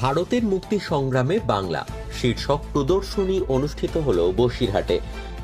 ভারতের মুক্তি সংগ্রামে বাংলা। শীর্ষক প্রদর্শনী অনুষ্ঠিত হল বসিরহাটে।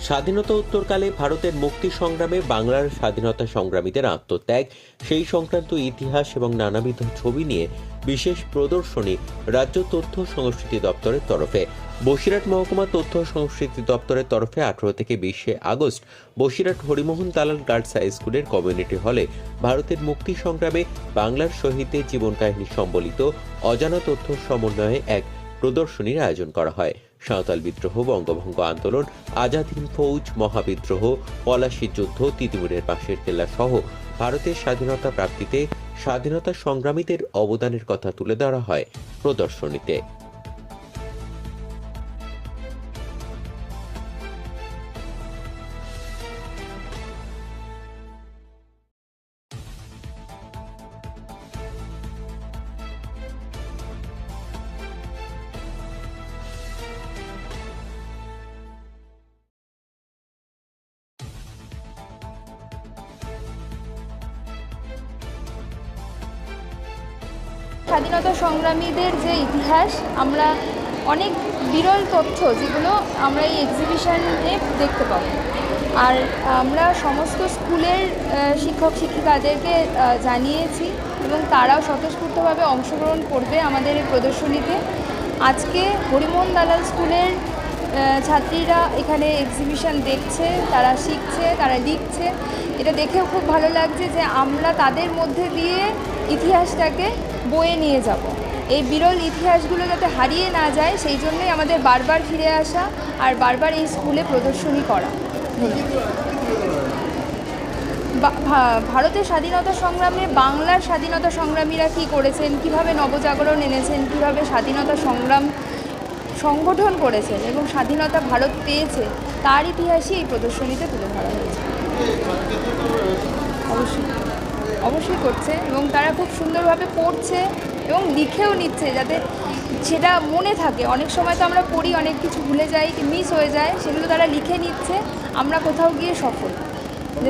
স্বাধীনতা উত্তরকালে ভারতের মুক্তি সংগ্রামে বাংলার স্বাধীনতা সংগ্রামীদের আত্মত্যাগ, সেই সংক্রান্ত ইতিহাস এবং নানাবিধ ছবি নিয়ে বিশেষ প্রদর্শনী রাজ্য তথ্য সংস্কৃতি দপ্তরের তরফে। বসিরহাট মহকুমা তথ্য সংস্কৃতি দপ্তরের তরফে আঠারো থেকে বিশে আগস্ট বসিরহাট হরিমোহন দালাল গার্লস হাই স্কুলের কমিউনিটি হলে ভারতের মুক্তি সংগ্রামে বাংলার শহীদদের জীবন কাহিনী সম্বলিত অজানা তথ্য সমন্বয়ে এক প্রদর্শনীর আয়োজন করা হয়। সাঁওতাল বিদ্রোহ, বঙ্গভঙ্গ আন্দোলন, আজাদ হিন্দ ফৌজ, মহাবিদ্রোহ পলাশির যুদ্ধ, তিতিমুরের পাশের কেল্লা সহ ভারতের স্বাধীনতা প্রাপ্তিতে স্বাধীনতা সংগ্রামীদের অবদানের কথা তুলে ধরা হয় প্রদর্শনীতে। স্বাধীনতা সংগ্রামীদের যে ইতিহাস, আমরা অনেক বিরল তথ্য যেগুলো আমরা এই এক্সিবিশনে দেখতে পাবো। আর আমরা সমস্ত স্কুলের শিক্ষক শিক্ষিকাদেরকে জানিয়েছি এবং তারাও স্বতঃস্ফূর্তভাবে অংশগ্রহণ করবে আমাদের এই প্রদর্শনীতে। আজকে হরিমোহন দালাল স্কুলের ছাত্রীরা এখানে এক্সিবিশন দেখছে, তারা শিখছে, তারা লিখছে। এটা দেখেও খুব ভালো লাগছে যে আমরা তাদের মধ্যে দিয়ে ইতিহাসটাকে বয়ে নিয়ে যাব। এই বিরল ইতিহাসগুলো যাতে হারিয়ে না যায়, সেই জন্যই আমাদের বারবার ফিরে আসা আর বারবার এই স্কুলে প্রদর্শনী করা। ভারতের স্বাধীনতা সংগ্রামে বাংলার স্বাধীনতা সংগ্রামীরা কী করেছেন, কীভাবে নবজাগরণ এনেছেন, কীভাবে স্বাধীনতা সংগ্রাম সংগঠন করেছেন এবং স্বাধীনতা ভারত পেয়েছে, তার ইতিহাসই এই প্রদর্শনীতে তুলে ধরা হয়েছে। অবশ্যই। অবশ্যই করছে এবং তারা খুব সুন্দরভাবে পড়ছে এবং লিখেও নিচ্ছে যাতে সেটা মনে থাকে। অনেক সময় তো আমরা পড়ি, অনেক কিছু ভুলে যাই, মিস হয়ে যায়, সেগুলো তারা লিখে নিচ্ছে, আমরা কোথাও গিয়ে সফল।